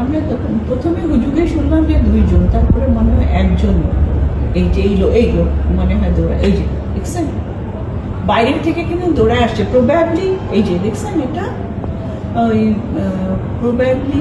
আমরা প্রথমে হুজুগে শুনলাম যে দুইজন, তারপরে মনে হয় একজন এই যে এই লোক এই লোক মনে হয় দৌড়া এই যে, দেখছেন? বাইরের থেকে কিন্তু দৌড়ায় আসছে। প্রোব্যাবলি এই যে, দেখছেন এটা? ওই প্রোব্যাবলি